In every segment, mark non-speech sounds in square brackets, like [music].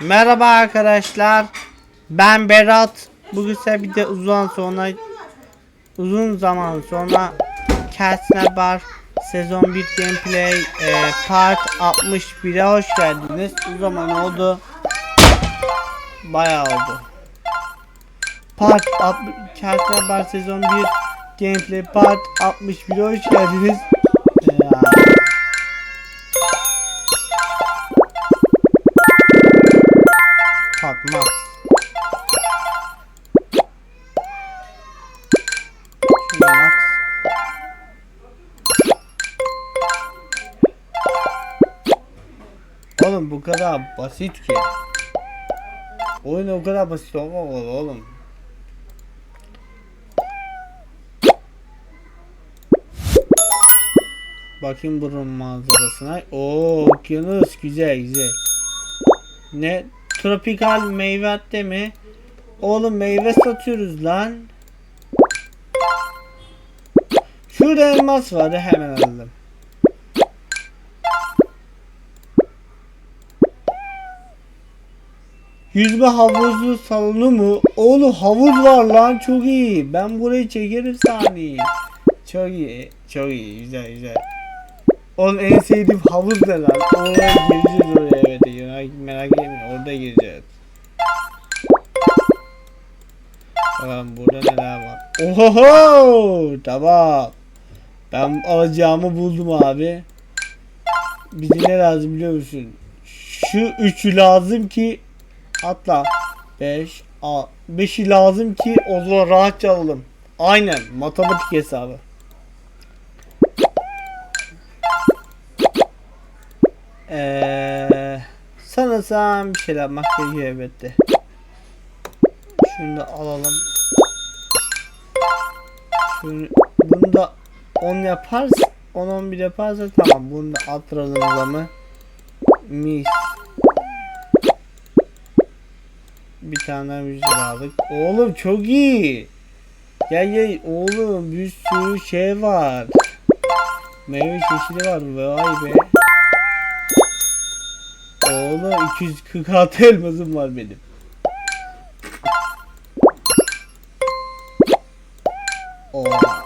Merhaba arkadaşlar. Ben Berat. Bugün size bir de uzun sonra uzun zaman sonra Castner Bar sezon 1 gameplay e, part 61'e hoş geldiniz. O zaman oldu. Bayağı oldu. Part 60 Castner Bar sezon 1 gameplay part 61'e hoş geldiniz. Ya. Oğlum bu kadar basit ki. Oyun o kadar basit olmamalı oğlum. Bakayım buranın manzarasına. Oo okyanus güzel güzel. Ne? Tropikal meyve hatta mi? Oğlum meyve satıyoruz lan. Şurada elmas vardı hemen aldım. Yüzme havuzu salonu mu? Oğlum havuz var lan çok iyi. Ben burayı çekerim saniye. Çok iyi. Çok iyi. Güzel güzel. Oğlum en sevdiğim havuz ne lan? Oraya gireceğiz oraya evet. Merak, etme orada gireceğiz. Tamam burada neler var? Ohoho! Tamam. Ben alacağımı buldum abi. Bize ne lazım biliyor musun? Şu üçü lazım ki atla. 5 5'i lazım ki o zaman rahatça alalım. Aynen matematik hesabı. Eee sanırsam bir şeyler yapmak gerekiyor elbette. Şunu da alalım. Şunu, bunu da 10 yaparız. 10 11 yaparsa tamam. Bunu da attıralım zaman. Mis. Daha müzik aldık. Oğlum çok iyi. Gel gel oğlum bir sürü şey var. Meyve çeşidi var. Vay be. Oğlum 246 elmasım var benim. Oha.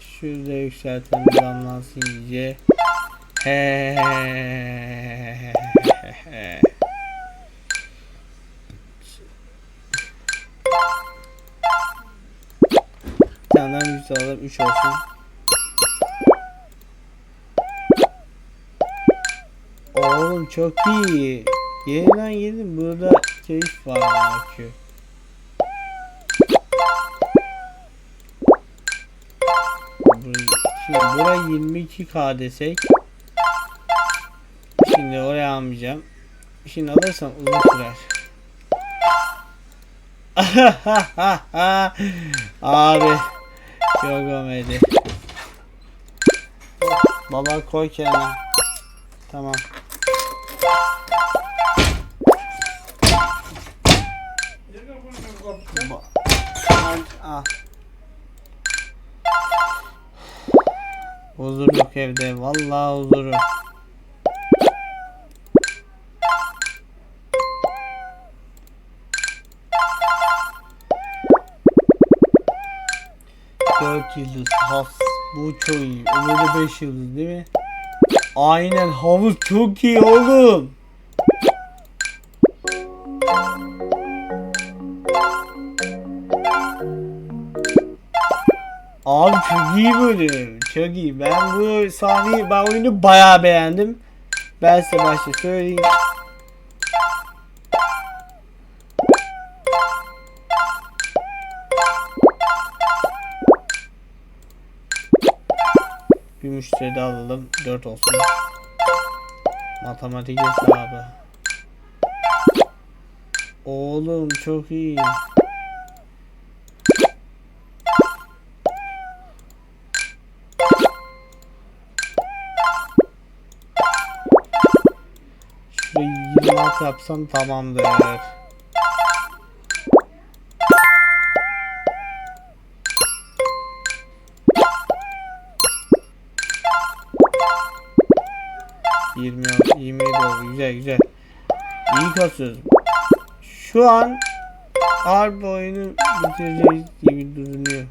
Şurada yükseltelim damlansın iyice. He. Daha müzik alalım 3 olsun. Oğlum çok iyi. Yeniden yedim burada keyif var. Burayı- Şimdi buraya 22k desek. Almayacağım. Şimdi alırsam uzun sürer. [laughs] Abi çok komedi. Baba koy kenara. Tamam. Ba- al. Huzur yok evde. Vallahi huzuru. Yıldız has. Bu çok iyi. Öbürü beş yıldız değil mi? Aynen havuz çok iyi oğlum. Abi çok iyi bölüm. Çok iyi. Ben bu sahneyi, ben oyunu bayağı beğendim. Ben size başta söyleyeyim. Bir müşteri de alalım. 4 olsun. Matematik hesabı. Oğlum çok iyi. Şurayı 26 yapsam tamamdır. Yirmi yok. 27 oldu. Güzel güzel. İyi kasıyoruz. Şu an harbi oyunu bitireceğiz gibi duruyor.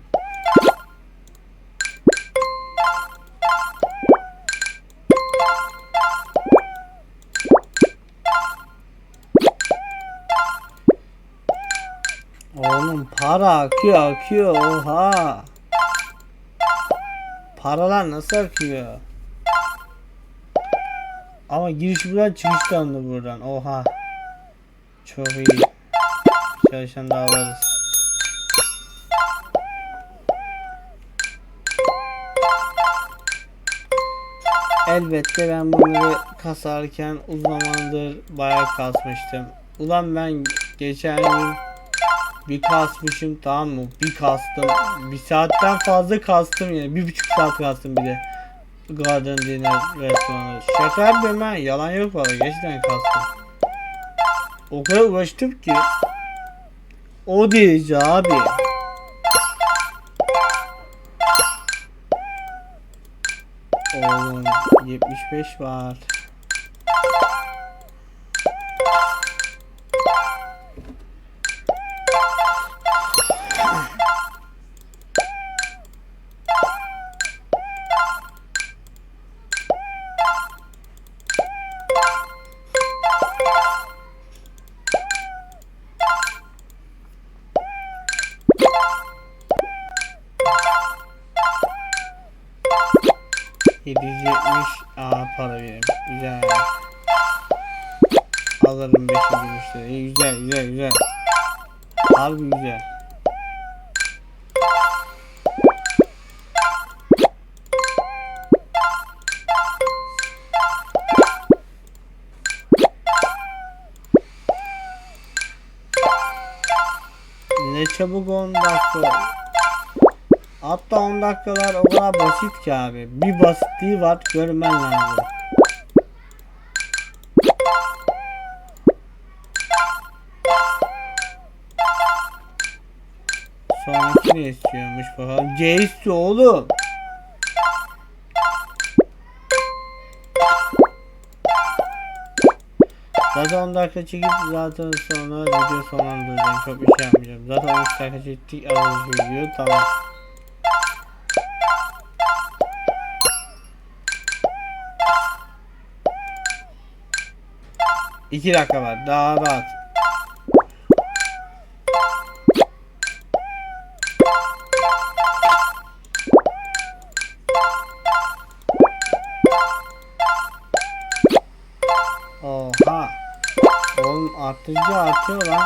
Oğlum para akıyor akıyor oha. Paralar nasıl akıyor? Ama giriş buradan çıkış da onda buradan oha. Çok iyi. Çalışan da alırız. Elbette ben bunları kasarken uzun zamandır bayağı kasmıştım. Ulan ben geçen gün bir kasmışım tamam mı? Bir kastım. Bir saatten fazla kastım yani. Bir buçuk saat kastım bir de. Garden Dinner restoranı. Şaka yapmıyorum ben. Yalan yok valla. Gerçekten kastım. O kadar uğraştım ki. O derece abi. Oğlum 75 var. ...770 aa para verim. Güzel. Alırım 5. müşteri. Güzel güzel güzel. Harbi güzel. Ne çabuk 10 dakika. Hatta 10 dakikalar o kadar basit ki abi. Bir basitliği var görmen lazım. Sonraki ne istiyormuş bakalım. C istiyor oğlum. Zaten 10 dakika çekip zaten sonra video sonlandıracağım. Çok bir şey yapmayacağım. Zaten 13 dakika çektik az video tamam. İki dakika var. Daha rahat. Oha. Oğlum artınca artıyor lan.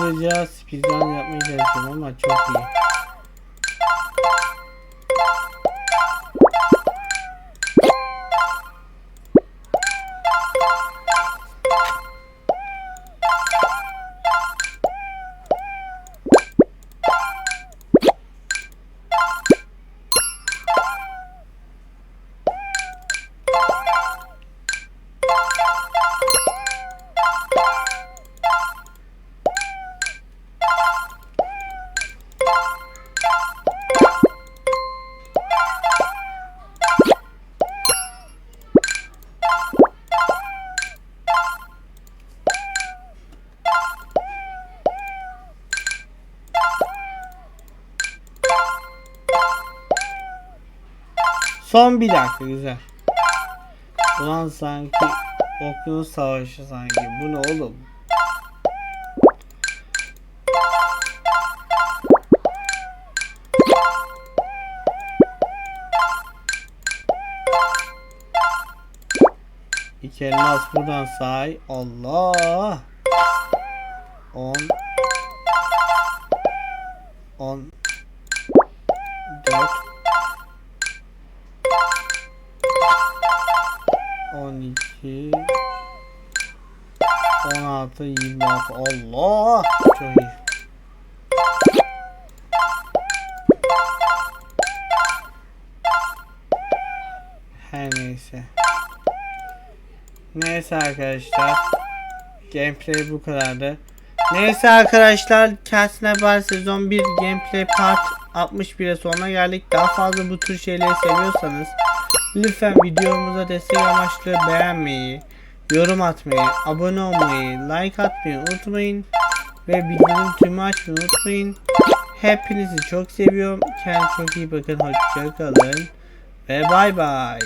Hızlıca speedrun yapmaya ama çok iyi. Son bir dakika güzel. Ulan sanki okyanus savaşı sanki. Bu ne oğlum? İki elmas buradan say. Allah. 10 10 4 12 16 26 Allah çok iyi. Her neyse. Neyse arkadaşlar. gameplay bu kadardı. Neyse arkadaşlar Castle Bar sezon 1 gameplay part 61'e sonuna geldik. Daha fazla bu tür şeyleri seviyorsanız lütfen videomuza destek amaçlı beğenmeyi, yorum atmayı, abone olmayı, like atmayı unutmayın. Ve bildirim tümü açmayı unutmayın. Hepinizi çok seviyorum. Kendinize çok iyi bakın. Hoşçakalın. Ve bay bay.